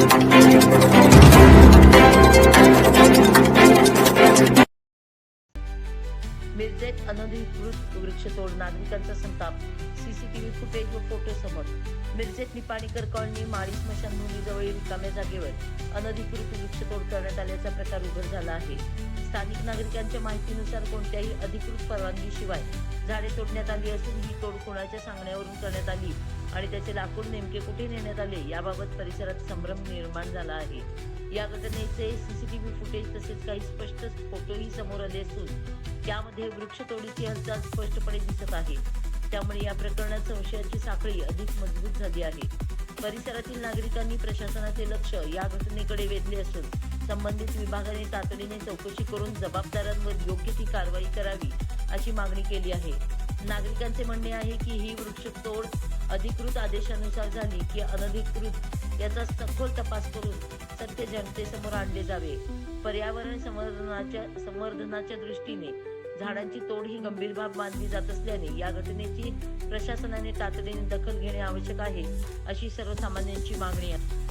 Thank you. अनधिकृत वृक्षतोड नागरिकांचा संताप. सीसीटीव्ही फुटेज व फोटो समोर. मिरजेत निपाणीकर कॉलनी माळी स्मशानभूमीजवळील रिकाम्या जागेवर अनधिकृत वृक्षतोड करण्यात आल्याचा प्रकार उघड झाला आहे. स्थानिक नागरिकांच्या माहितीनुसार कोणत्याही अधिकृत परवानगीशिवाय झाडे तोडण्यात आली असून ही तोड कोणाच्या सांगण्यावरून करण्यात आली आणि त्याचे लाकूड नेमके कुठे नेण्यात आले याबाबत परिसरात संभ्रम निर्माण झाला आहे. या घटनेचे सीसीटीव्ही फुटेज तसेच काही स्पष्ट फोटोही समोर आले असून त्यामध्ये वृक्षतोडीची हालचाल स्पष्टपणे दिसत आहे. त्यामुळे या प्रकरणात संशयाची साखळी अधिक मजबूत झाली आहे. परिसरातील नागरिकांनी प्रशासनाचे लक्ष या घटनेकडे वेधले असून संबंधित विभागाने तातडीने चौकशी करून जबाबदारांवर योग्य ती कारवाई करावी अशी मागणी केली आहे. नागरिकांचे म्हणणे आहे की ही वृक्षतोड अधिकृत आदेशानुसार झाली की अनधिकृत याचा सखोल तपास करून सत्य जनतेसमोर आणले जावे. पर्यावरण संवर्धनाच्या संवर्धनाच्या दृष्टीने झाडांची तोड ही गंभीर बाब मानली जात असल्याने या घटनेची प्रशासनाने तातडीने दखल घेणे आवश्यक आहे अशी सर्वसामान्यांची मागणी आहे.